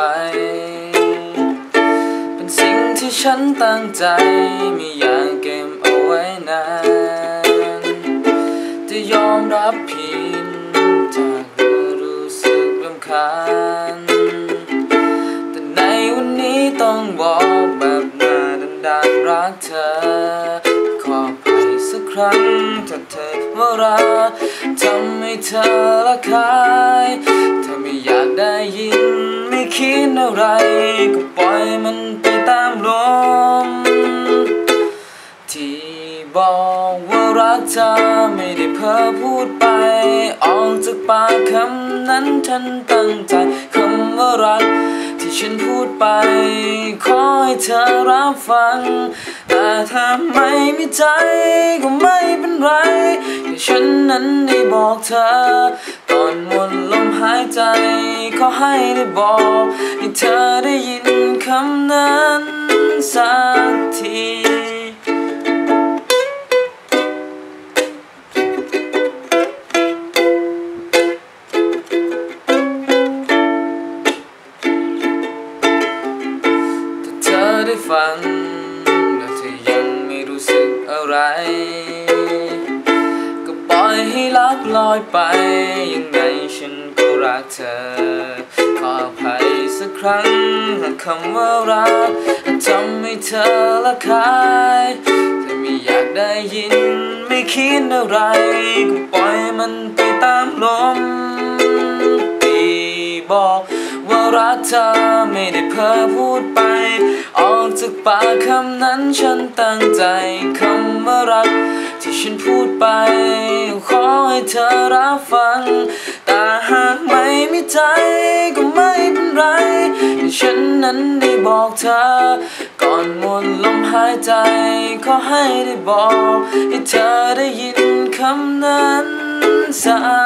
ไป เป็นสิ่งที่ฉันตั้งใจมีอย่างเก็บเอาไว้นานจะยอมรับผิดถ้าเธอรู้สึกลำคาญแต่ในวันนี้ต้องบอกแบบหน้าดันดันรักเธอ ขอไปสักครั้งถ้าเธอว่ารักทำให้เธอละคาย ถ้าไม่อยากได้ยิน คิดอะไรก็ปล่อยมันไปตามลมที่บอกว่ารักเธอไม่ได้เพ้อพูดไป ออกจากปากคำนั้นฉันตั้งใจคำว่ารักที่ฉันพูดไป ขอให้เธอรับฟัง แต่ถ้าไม่มีใจก็ไม่เป็นไร ฉันนั้นได้บอกเธอ ตอนหมดลมหายใจ ขอให้ได้บอกให้เธอได้ยินคำนั้นสักทีถ้าเธอได้ฟังแล้วเธอยังไม่รู้สึกอะไร อยให้ลับลอยไป ยังไงฉันก็รักเธอ ขออภัยสักครั้งหากคำว่ารักทำให้เธอละคายถ้าไม่อยากได้ยิน ไม่คิดอะไรก็ปล่อยมันไปตามลมตีบอกว่ารักเธอไม่ได้เพ้อพูดไป ออกจากปากคำนั้นฉันตั้งใจคำว่ารักที่ฉันพูดไป ให้เธอรับฟัง แต่หากไม่มีใจก็ไม่เป็นไร ฉันนั้นได้บอกเธอ ก่อนหมดลมหายใจ ขอให้ได้บอก ให้เธอได้ยินคำนั้นสัก